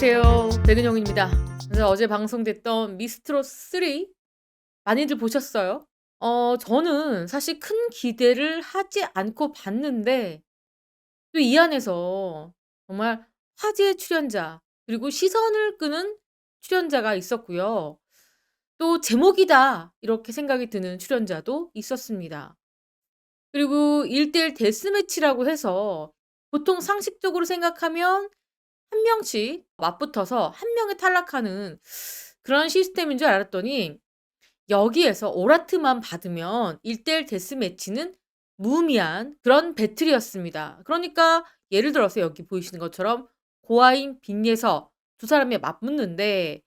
안녕하세요. 백은영입니다. 어제 방송됐던 미스트롯 3 많이들 보셨어요? 어 저는 사실 큰 기대를 하지 않고 봤는데 또 이 안에서 정말 화제의 출연자 그리고 시선을 끄는 출연자가 있었고요. 또 '제목이다.' 이렇게 생각이 드는 출연자도 있었습니다. 그리고 1 대1 데스매치라고 해서 보통 상식적으로 생각하면 한 명씩 맞붙어서 한 명이 탈락하는 그런 시스템인 줄 알았더니 여기에서 오라트만 받으면 1 대1 데스매치는 무의미한 그런 배틀이었습니다. 그러니까 예를 들어서 여기 보이시는 것처럼 고아인, 빈예서 두 사람이 맞붙는데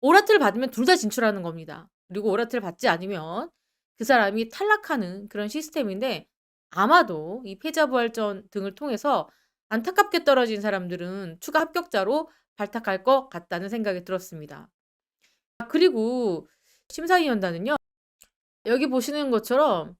오라트를 받으면 둘 다 진출하는 겁니다. 그리고 오라트를 받지 않으면 그 사람이 탈락하는 그런 시스템인데 아마도 이 패자부활전 등을 통해서 안타깝게 떨어진 사람들은 추가 합격자로 발탁할 것 같다는 생각이 들었습니다. 아 그리고 심사위원단은요. 여기 보시는 것처럼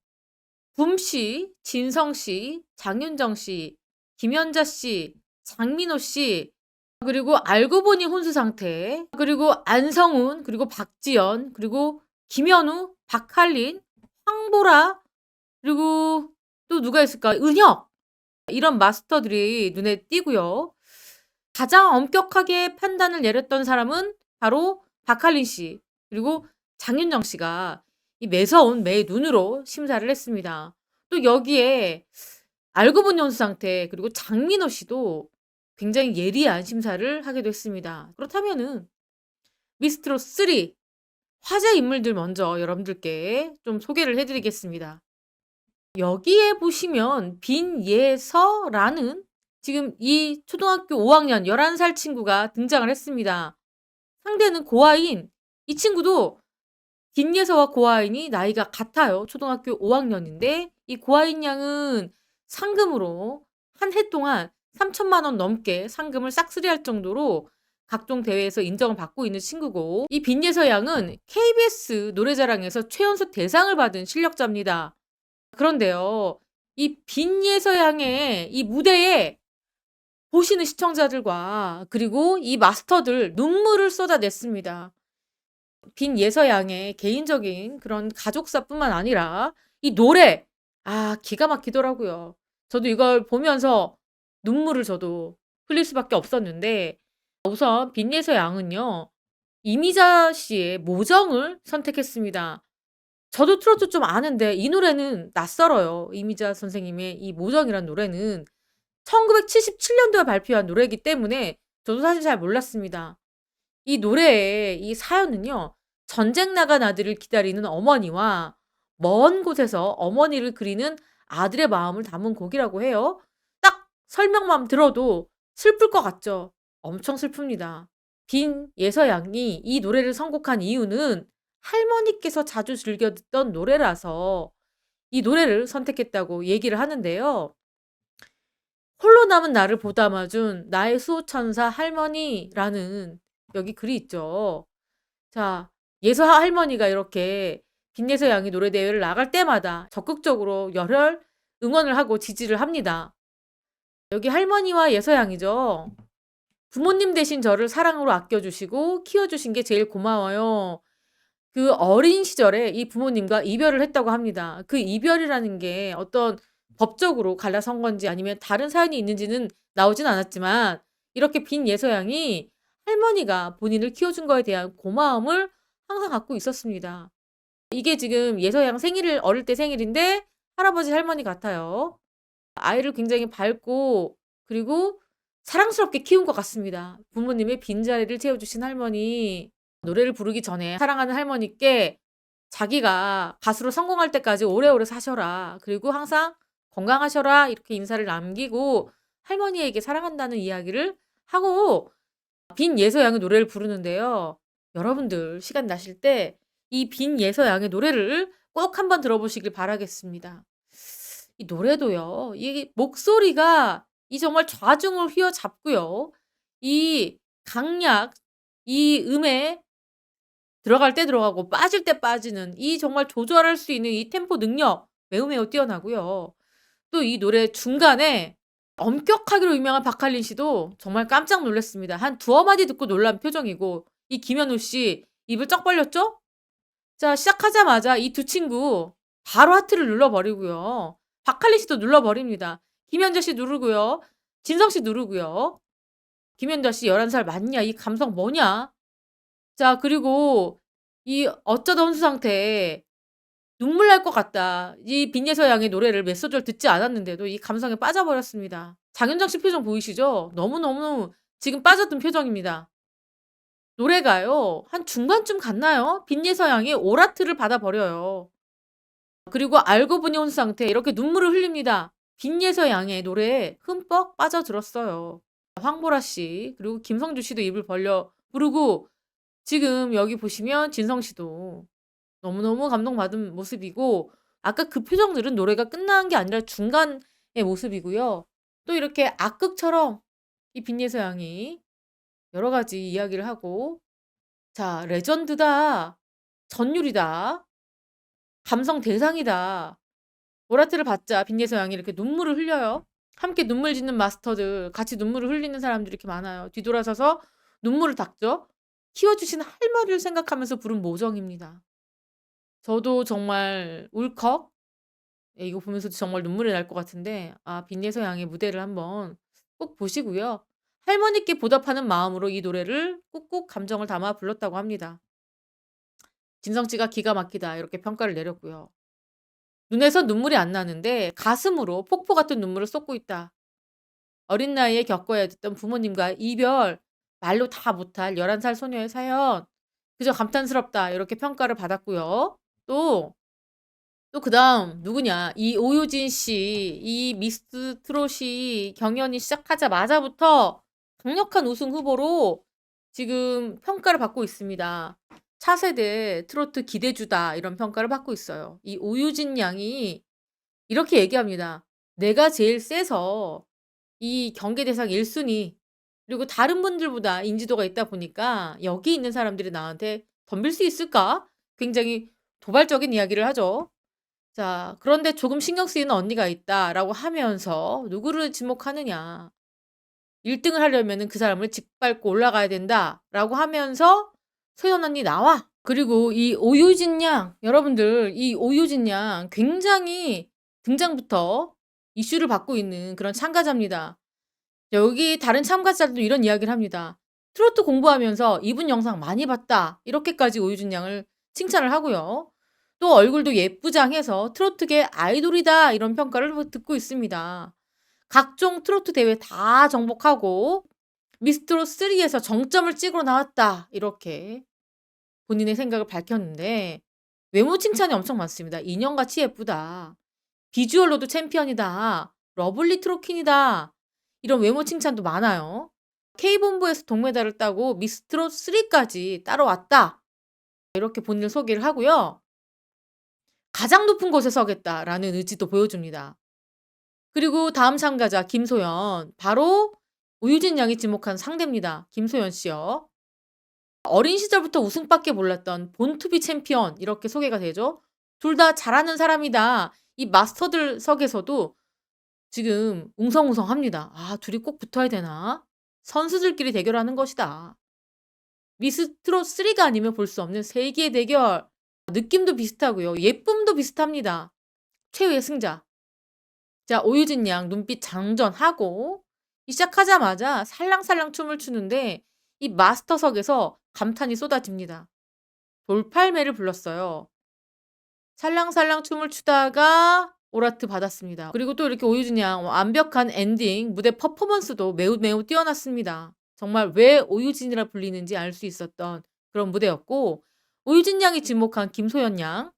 붐 씨, 진성 씨, 장윤정 씨, 김연자 씨, 장민호 씨 그리고 알고 보니 혼수 상태 그리고 안성운 그리고 박지연 그리고 김현우, 박할린, 황보라 그리고 또 누가 있을까? 은혁 이런 마스터들이 눈에 띄고요. 가장 엄격하게 판단을 내렸던 사람은 바로 박할린 씨 그리고 장윤정 씨가 이 매서운 매의 눈으로 심사를 했습니다. 또 여기에 알고 보니 혼수 상태 그리고 장민호 씨도 굉장히 예리한 심사를 하기도 했습니다. 그렇다면은 미스트롯 3 화제 인물들 먼저 여러분들께 좀 소개를 해 드리겠습니다. 여기에 보시면 빈 예서라는 지금 이 초등학교 5 학년 11살 친구가 등장을 했습니다. 상대는 고아인 이 친구도 빈 예서와 고아인이 나이가 같아요. 초등학교 5 학년인데 이 고아인 양은 상금으로 한 해 동안 3,000,000원 넘게 상금을 싹쓸이할 정도로 각종 대회에서 인정을 받고 있는 친구고 이 빈예서 양은 KBS 노래자랑에서 최연소 대상을 받은 실력자입니다. 그런데요. 이 빈 예서 양의 이 무대에 보시는 시청자들과 그리고 이 마스터들 눈물을 쏟아냈습니다. 빈 예서 양의 개인적인 그런 가족사뿐만 아니라 이 노래 아 기가 막히더라고요. 저도 이걸 보면서 눈물을 저도 흘릴 수밖에 없었는데 우선 빈예서 양은요. 이미자 씨의 모정을 선택했습니다. 저도 트로트 좀 아는데 이 노래는 낯설어요. 이미자 선생님의 이 모정이란 노래는 1977 년도에 발표한 노래이기 때문에 저도 사실 잘 몰랐습니다. 이 노래의 이 사연은요. 전쟁 나간 아들을 기다리는 어머니와 먼 곳에서 어머니를 그리는 아들의 마음을 담은 곡이라고 해요. 딱 설명만 들어도 슬플 것 같죠? 엄청 슬픕니다. 빈 예서 양이 이 노래를 선곡한 이유는 할머니께서 자주 즐겨 듣던 노래라서 이 노래를 선택했다고 얘기를 하는데요. 홀로 남은 나를 보담아 준 나의 수호천사 할머니라는 여기 글이 있죠. 자, 예서 할머니가 이렇게 빈예서 양이 노래 대회를 나갈 때마다 적극적으로 열혈 응원을 하고 지지를 합니다. 여기 할머니와 예서 양이죠. 부모님 대신 저를 사랑으로 아껴주시고 키워주신 게 제일 고마워요. 그 어린 시절에 이 부모님과 이별을 했다고 합니다. 그 이별이라는 게 어떤 법적으로 갈라선 건지 아니면 다른 사연이 있는지는 나오진 않았지만 이렇게 빈 예서 양이 할머니가 본인을 키워준 거에 대한 고마움을 항상 갖고 있었습니다. 이게 지금 예서 양 생일을 어릴 때 생일인데 할아버지 할머니 같아요. 아이를 굉장히 밝고 그리고 사랑스럽게 키운 것 같습니다. 부모님의 빈자리를 채워주신 할머니 노래를 부르기 전에 사랑하는 할머니께 자기가 가수로 성공할 때까지 오래오래 사셔라. 그리고 항상 건강하셔라. 이렇게 인사를 남기고 할머니에게 사랑한다는 이야기를 하고 빈 예서 양의 노래를 부르는데요. 여러분들 시간 나실 때 이 빈 예서 양의 노래를 꼭 한번 들어보시길 바라겠습니다. 이 노래도요. 이 목소리가 이 정말 좌중을 휘어잡고요. 이 강약, 이 음에 들어갈 때 들어가고 빠질 때 빠지는 이 정말 조절할 수 있는 이 템포 능력 매우 매우 뛰어나고요. 또 이 노래 중간에 엄격하기로 유명한 박할린 씨도 정말 깜짝 놀랐습니다. 한 두어 마디 듣고 놀란 표정이고 이 김현우 씨 입을 쩍 벌렸죠? 자 시작하자마자 이 두 친구 바로 하트를 눌러버리고요. 박할린 씨도 눌러버립니다. 김연자 씨 누르고요. 진성 씨 누르고요. 김연자 씨 11살 맞냐? 이 감성 뭐냐? 자 그리고 이 어쩌다 혼수 상태에 눈물 날 것 같다. 이 빈예서 양의 노래를 몇 소절 듣지 않았는데도 이 감성에 빠져버렸습니다. 장윤정 씨 표정 보이시죠? 너무너무 지금 빠졌던 표정입니다. 노래가요. 한 중반쯤 갔나요? 빈예서 양이 오라트를 받아버려요. 그리고 알고 보니 혼수 상태 이렇게 눈물을 흘립니다. 빈예서 양의 노래에 흠뻑 빠져들었어요. 황보라 씨 그리고 김성주 씨도 입을 벌려 부르고 지금 여기 보시면 진성 씨도 너무너무 감동받은 모습이고 아까 그 표정들은 노래가 끝난 게 아니라 중간의 모습이고요. 또 이렇게 악극처럼 이 빈예서 양이 여러 가지 이야기를 하고 자 레전드다. 전율이다. 감성 대상이다. 오라트를 받자 빈예서 양이 이렇게 눈물을 흘려요. 함께 눈물 짓는 마스터들 같이 눈물을 흘리는 사람들이 이렇게 많아요. 뒤돌아서서 눈물을 닦죠. 키워주신 할머니를 생각하면서 부른 모정입니다. 저도 정말 울컥 예 이거 보면서도 정말 눈물이 날 것 같은데 아 빈예서 양의 무대를 한번 꼭 보시고요. 할머니께 보답하는 마음으로 이 노래를 꾹꾹 감정을 담아 불렀다고 합니다. 진성 씨가 "기가 막히다." 이렇게 평가를 내렸고요. 눈에서 눈물이 안 나는데 가슴으로 폭포 같은 눈물을 쏟고 있다. 어린 나이에 겪어야 됐던 부모님과 이별, 말로 다 못할 11살 소녀의 사연, 그저 감탄스럽다. 이렇게 평가를 받았고요. 또, 또 그 다음 누구냐? 이 오유진 씨, 이 미스 트롯이 경연이 시작하자마자부터 강력한 우승 후보로 지금 평가를 받고 있습니다. 차세대 트로트 기대주다 이런 평가를 받고 있어요. 이 오유진 양이 이렇게 얘기합니다. 내가 제일 세서 이 경계 대상 1순위 그리고 다른 분들보다 인지도가 있다 보니까 여기 있는 사람들이 나한테 덤빌 수 있을까? 굉장히 도발적인 이야기를 하죠. 자, 그런데 조금 신경 쓰이는 언니가 있다라고 하면서 누구를 지목하느냐. 1등을 하려면은 그 사람을 짓밟고 올라가야 된다라고 하면서 소연 언니 나와. 그리고 이 오유진 양 여러분들 이 오유진 양 굉장히 등장부터 이슈를 받고 있는 그런 참가자입니다. 여기 다른 참가자들도 이런 이야기를 합니다. 트로트 공부하면서 이분 영상 많이 봤다. 이렇게까지 오유진 양을 칭찬을 하고요. 또 얼굴도 예쁘장해서 트로트계 아이돌이다. 이런 평가를 듣고 있습니다. 각종 트로트 대회 다 정복하고 미스트롯 3에서 정점을 찍으러 나왔다. 이렇게 본인의 생각을 밝혔는데 외모 칭찬이 엄청 많습니다. 인형같이 예쁘다. 비주얼로도 챔피언이다. 러블리 트로킨이다. 이런 외모 칭찬도 많아요. K본부에서 동메달을 따고 미스트롯 3까지 따라왔다. 이렇게 본인을 소개를 하고요. 가장 높은 곳에 서겠다라는 의지도 보여줍니다. 그리고 다음 참가자 김소연. 바로 우유진 양이 지목한 상대입니다. 김소연 씨요. 어린 시절부터 우승밖에 몰랐던 본투비 챔피언 이렇게 소개가 되죠. 둘 다 잘하는 사람이다. 이 마스터들 석에서도 지금 웅성웅성합니다. 아, 둘이 꼭 붙어야 되나? 선수들끼리 대결하는 것이다. 미스트롯 3가 아니면 볼 수 없는 세계의 대결. 느낌도 비슷하고요. 예쁨도 비슷합니다. 최후의 승자. 자, 오유진 양 눈빛 장전하고 시작하자마자 살랑살랑 춤을 추는데 이 마스터석에서 감탄이 쏟아집니다. 돌팔매를 불렀어요. 살랑살랑 춤을 추다가 오라트 받았습니다. 그리고 또 이렇게 오유진 양 완벽한 엔딩 무대 퍼포먼스도 매우 매우 뛰어났습니다. 정말 왜 오유진이라 불리는지 알 수 있었던 그런 무대였고 오유진 양이 지목한 김소연 양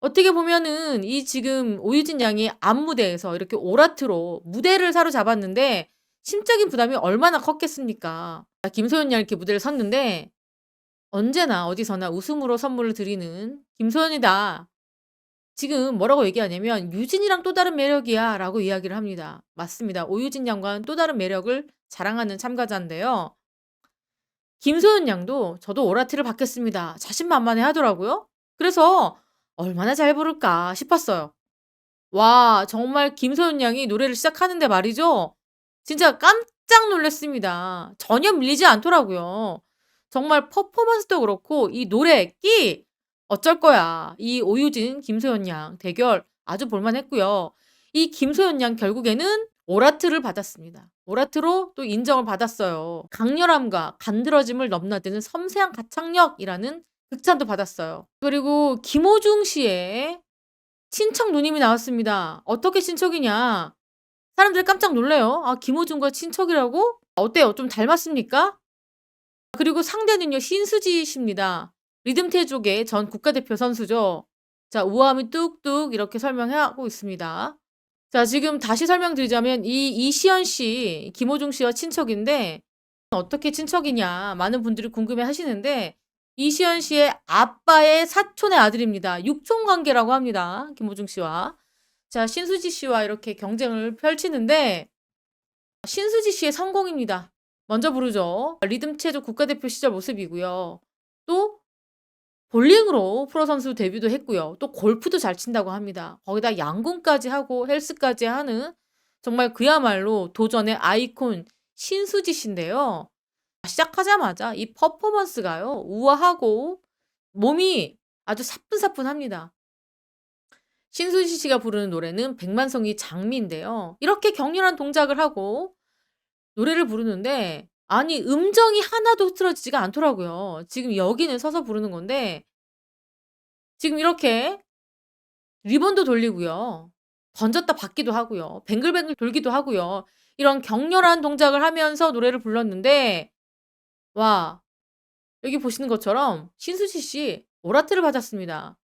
어떻게 보면은 이 지금 오유진 양이 앞무대에서 이렇게 오라트로 무대를 사로잡았는데 심적인 부담이 얼마나 컸겠습니까? 김소연 양 이렇게 무대를 섰는데 언제나 어디서나 웃음으로 선물을 드리는 김소연이다. 지금 뭐라고 얘기하냐면 유진이랑 또 다른 매력이야 라고 이야기를 합니다. 맞습니다. 오유진 양과는 또 다른 매력을 자랑하는 참가자인데요. 김소연 양도 저도 오라트를 받겠습니다. 자신만만해 하더라고요. 그래서 얼마나 잘 부를까 싶었어요. 와 정말 김소연 양이 노래를 시작하는데 말이죠. 진짜 깜짝 놀랐습니다. 전혀 밀리지 않더라고요. 정말 퍼포먼스도 그렇고 이 노래 끼 어쩔 거야. 이 오유진, 김소연 양 대결 아주 볼 만했고요. 이 김소연 양 결국에는 오라트를 받았습니다. 오라트로 또 인정을 받았어요. 강렬함과 간드러짐을 넘나드는 섬세한 가창력이라는 극찬도 받았어요. 그리고 김호중 씨의 친척 누님이 나왔습니다. 어떻게 친척이냐? 사람들이 깜짝 놀래요. 아 김호중과 친척이라고? 어때요? 좀 닮았습니까? 그리고 상대는요 신수지 씨입니다. 리듬태족의 전 국가대표 선수죠. 자 우아함이 뚝뚝 이렇게 설명하고 있습니다. 자 지금 다시 설명드리자면 이 이시연 씨, 김호중 씨와 친척인데 어떻게 친척이냐 많은 분들이 궁금해 하시는데 이시연 씨의 아빠의 사촌의 아들입니다. 육촌 관계라고 합니다. 김호중 씨와. 자 신수지 씨와 이렇게 경쟁을 펼치는데 신수지 씨의 성공입니다. 먼저 부르죠. 리듬체조 국가대표 시절 모습이고요. 또 볼링으로 프로 선수 데뷔도 했고요. 또 골프도 잘 친다고 합니다. 거기다 양궁까지 하고 헬스까지 하는 정말 그야말로 도전의 아이콘 신수지 씨인데요. 시작하자마자 이 퍼포먼스가요. 우아하고 몸이 아주 사뿐사뿐합니다. 신수지 씨가 부르는 노래는 백만송이 장미인데요. 이렇게 격렬한 동작을 하고 노래를 부르는데 아니 음정이 하나도 흐트러지지가 않더라고요. 지금 여기는 서서 부르는 건데 지금 이렇게 리본도 돌리고요. 던졌다 받기도 하고요. 뱅글뱅글 돌기도 하고요. 이런 격렬한 동작을 하면서 노래를 불렀는데 와 여기 보시는 것처럼 신수지 씨 오라트를 받았습니다.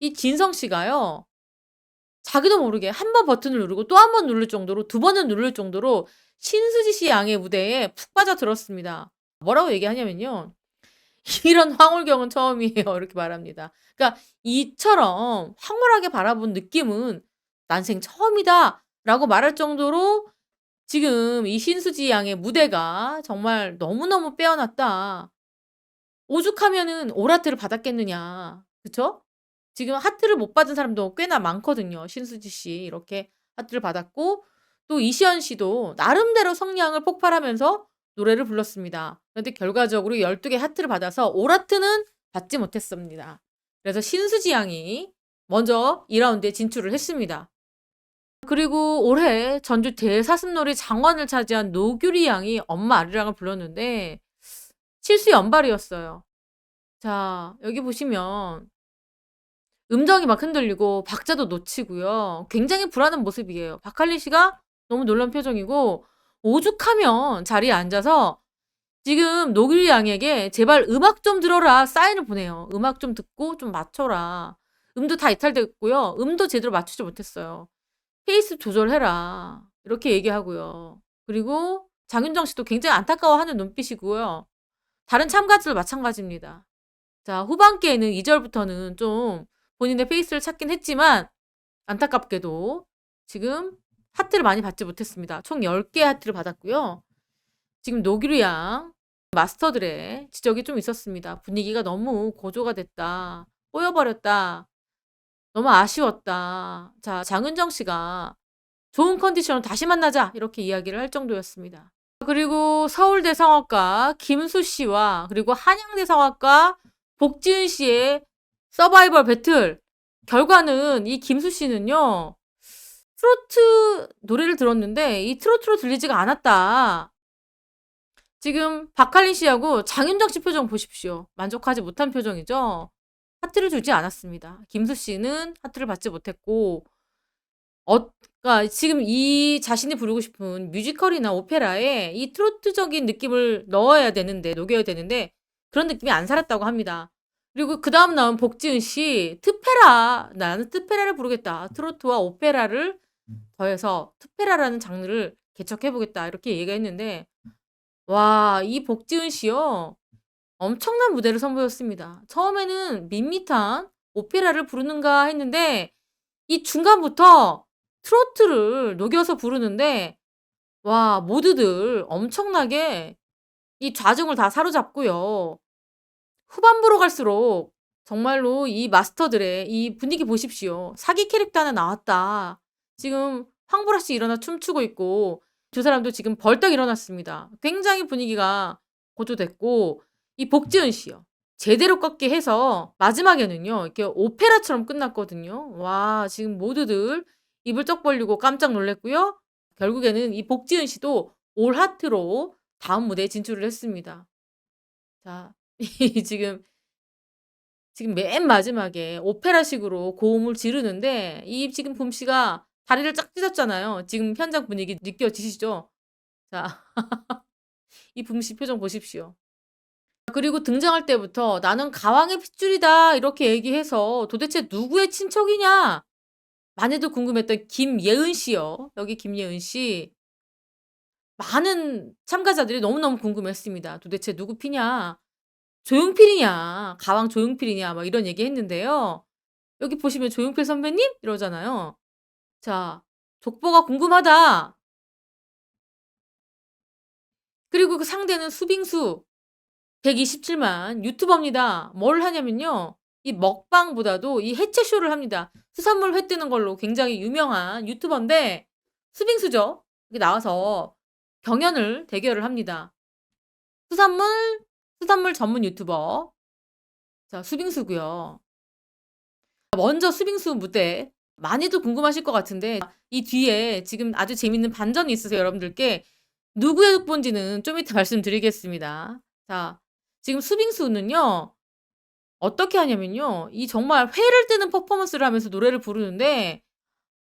이 진성 씨가요. 자기도 모르게 한 번 버튼을 누르고 또 한 번 누를 정도로 두 번은 누를 정도로 신수지 씨 양의 무대에 푹 빠져들었습니다. 뭐라고 얘기하냐면요. "이런 황홀경은 처음이에요." 이렇게 말합니다. 그러니까 이처럼 황홀하게 바라본 느낌은 "난생 처음이다."라고 말할 정도로 지금 이 신수지 양의 무대가 정말 너무너무 빼어났다. 오죽하면은 오라트를 받았겠느냐. 그쵸? 지금 하트를 못 받은 사람도 꽤나 많거든요. 신수지 씨 이렇게 하트를 받았고 또 이시연 씨도 나름대로 성량을 폭발하면서 노래를 불렀습니다. 그런데 결과적으로 12개 하트를 받아서 오라트는 받지 못했습니다. 그래서 신수지 양이 먼저 2라운드에 진출을 했습니다. 그리고 올해 전주 대사슴놀이 장관을 차지한 노규리 양이 엄마 아리랑을 불렀는데 실수 연발이었어요. 자, 여기 보시면 음정이 막 흔들리고 박자도 놓치고요. 굉장히 불안한 모습이에요. 박할리 씨가 너무 놀란 표정이고 오죽하면 자리에 앉아서 지금 노규리 양에게 제발 음악 좀 들어라 사인을 보내요. 음악 좀 듣고 좀 맞춰라. 음도 다 이탈됐고요. 음도 제대로 맞추지 못했어요. 페이스 조절해라. 이렇게 얘기하고요. 그리고 장윤정 씨도 굉장히 안타까워하는 눈빛이고요. 다른 참가자도 마찬가지입니다. 자, 후반기에는 2절부터는 좀 본인의 페이스를 찾긴 했지만 안타깝게도 지금 하트를 많이 받지 못했습니다. 총 10개 하트를 받았고요. 지금 노기루 양 마스터들의 지적이 좀 있었습니다. 분위기가 너무 고조가 됐다. 꼬여버렸다. 너무 아쉬웠다. 자, 장은정 씨가 좋은 컨디션으로 다시 만나자. 이렇게 이야기를 할 정도였습니다. 그리고 서울대 성악가 김수 씨와 그리고 한양대 성악가 복지은 씨의 서바이벌 배틀. 결과는 이 김수 씨는요. 트로트 노래를 들었는데 이 트로트로 들리지가 않았다. 지금 박할린 씨하고 장윤정 씨 표정 보십시오. 만족하지 못한 표정이죠. 하트를 주지 않았습니다. 김수 씨는 하트를 받지 못했고 어 그러니까 지금 이 자신이 부르고 싶은 뮤지컬이나 오페라에 이 트로트적인 느낌을 넣어야 되는데 녹여야 되는데 그런 느낌이 안 살았다고 합니다. 그리고 그 다음 나온 복지은 씨 트페라 나는 트페라를 부르겠다. 트로트와 오페라를 더해서 트페라라는 장르를 개척해 보겠다. 이렇게 얘기했는데 와, 이 복지은 씨요. 엄청난 무대를 선보였습니다. 처음에는 밋밋한 오페라를 부르는가 했는데 이 중간부터 트로트를 녹여서 부르는데 와, 모두들 엄청나게 이 좌중을 다 사로잡고요. 후반부로 갈수록 정말로 이 마스터들의 이 분위기 보십시오. 사기 캐릭터 하나 나왔다. 지금 황보라 씨 일어나 춤추고 있고 두 사람도 지금 벌떡 일어났습니다. 굉장히 분위기가 고조됐고 이 복지은 씨요. 제대로 꺾게 해서 마지막에는요. 이렇게 오페라처럼 끝났거든요. 와 지금 모두들 입을 쩍 벌리고 깜짝 놀랐고요. 결국에는 이 복지은 씨도 올 하트로 다음 무대에 진출을 했습니다. 자 이 지금 지금 맨 마지막에 오페라식으로 고음을 지르는데 이 지금 봄 씨가 다리를 쫙 찢었잖아요. 지금 현장 분위기 느껴지시죠? 자. 이붐씨 표정 보십시오. 그리고 등장할 때부터 "나는 가왕의 핏줄이다." 이렇게 얘기해서 도대체 누구의 친척이냐? 많이들 궁금했던 김예은 씨요. 여기 김예은 씨. 많은 참가자들이 너무너무 궁금해했습니다. "도대체 누구 피냐? 조용필이냐? 가왕 조용필이냐?" 막 이런 얘기 했는데요. 여기 보시면 "조용필 선배님?" 이러잖아요. 자 족보가 궁금하다. 그리고 그 상대는 수빙수 127만 유튜버입니다. 뭘 하냐면요. 이 먹방보다도 이 해체 쇼를 합니다. 수산물 회 뜨는 걸로 굉장히 유명한 유튜버인데 수빙수죠. 이렇게 나와서 경연을 대결을 합니다. 수산물 수산물 전문 유튜버. 자, 수빙수고요. 먼저 수빙수 무대 많이들 궁금하실 것 같은데 이 뒤에 지금 아주 재밌는 반전이 있어서 여러분들께 누구의 족보인지는 좀 이따 말씀드리겠습니다. 자, 지금 수빙수는요. 어떻게 하냐면요. 이 정말 회를 뜨는 퍼포먼스를 하면서 노래를 부르는데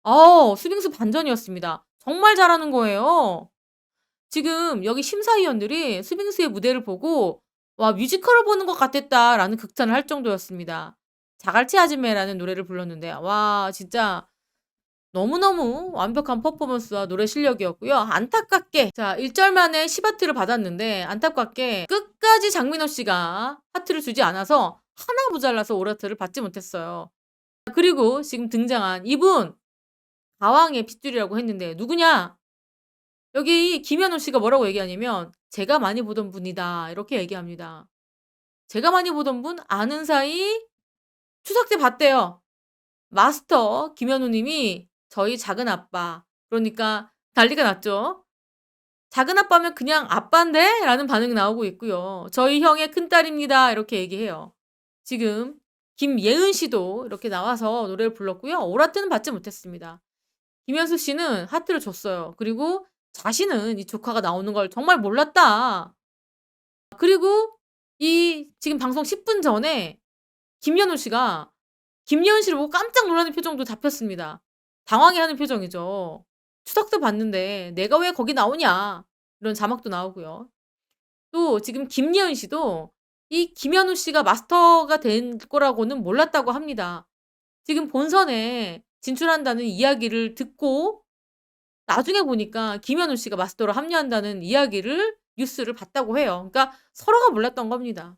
어 수빙수 반전이었습니다. 정말 잘하는 거예요. 지금 여기 심사위원들이 수빙수의 무대를 보고 " 와 뮤지컬을 보는 것 같았다."라는 극찬을 할 정도였습니다. 자갈치 아줌매라는 노래를 불렀는데 와 진짜 너무너무 완벽한 퍼포먼스와 노래 실력이었고요. 안타깝게 자 1절 만에 10하트를 받았는데 안타깝게 끝까지 장민호 씨가 하트를 주지 않아서 하나 모자라서 올하트를 받지 못했어요. 그리고 지금 등장한 이분 가왕의 핏줄이라고 했는데 누구냐? 여기 김현우 씨가 뭐라고 얘기하냐면 "제가 많이 보던 분이다." 이렇게 얘기합니다. 제가 많이 보던 분 아는 사이 추석 때 봤대요. 마스터 김현우 님이 저희 작은 아빠 그러니까 난리가 났죠. "작은 아빠면 그냥 아빠인데?" 라는 반응이 나오고 있고요. "저희 형의 큰딸입니다." 이렇게 얘기해요. 지금 김예은 씨도 이렇게 나와서 노래를 불렀고요. 올하트는 받지 못했습니다. 김현수 씨는 하트를 줬어요. 그리고 자신은 이 조카가 나오는 걸 정말 몰랐다. 그리고 이 지금 방송 10분 전에 김연우 씨가 김예은 씨를 보고 깜짝 놀라는 표정도 잡혔습니다. 당황해하는 표정이죠. 추석도 봤는데 "내가 왜 거기 나오냐." 이런 자막도 나오고요. 또 지금 김예은 씨도 이 김현우 씨가 마스터가 된 거라고는 몰랐다고 합니다. 지금 본선에 진출한다는 이야기를 듣고 나중에 보니까 김현우 씨가 마스터로 합류한다는 이야기를 뉴스를 봤다고 해요. 그러니까 서로가 몰랐던 겁니다.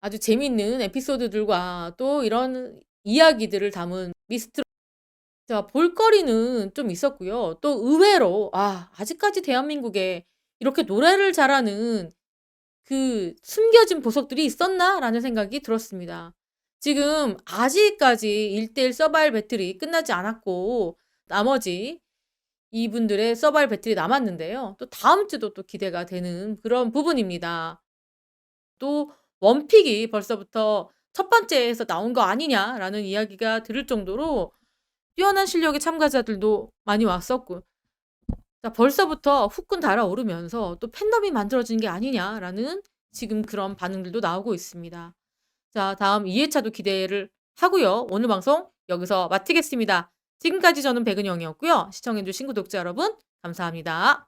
아주 재밌는 에피소드들과 또 이런 이야기들을 담은 미스트롯 자 볼거리는 좀 있었고요. 또 의외로 '아 아직까지 대한민국에 이렇게 노래를 잘하는 그 숨겨진 보석들이 있었나?'라는 생각이 들었습니다. 지금 아직까지 1 대1 서바이벌 배틀이 끝나지 않았고 나머지 이분들의 서바이벌 배틀이 남았는데요. 또 다음 주도 또 기대가 되는 그런 부분입니다. 또 원픽이 벌써부터 첫 번째에서 나온 거 아니냐라는 이야기가 들을 정도로 뛰어난 실력의 참가자들도 많이 왔었고 자 벌써부터 후끈 달아오르면서 또 팬덤이 만들어지는 게 아니냐라는 지금 그런 반응들도 나오고 있습니다. 자 다음 2 회차도 기대를 하고요. 오늘 방송 여기서 마치겠습니다. 지금까지 저는 백은영이었고요. 시청해 주신 구독자 여러분 감사합니다.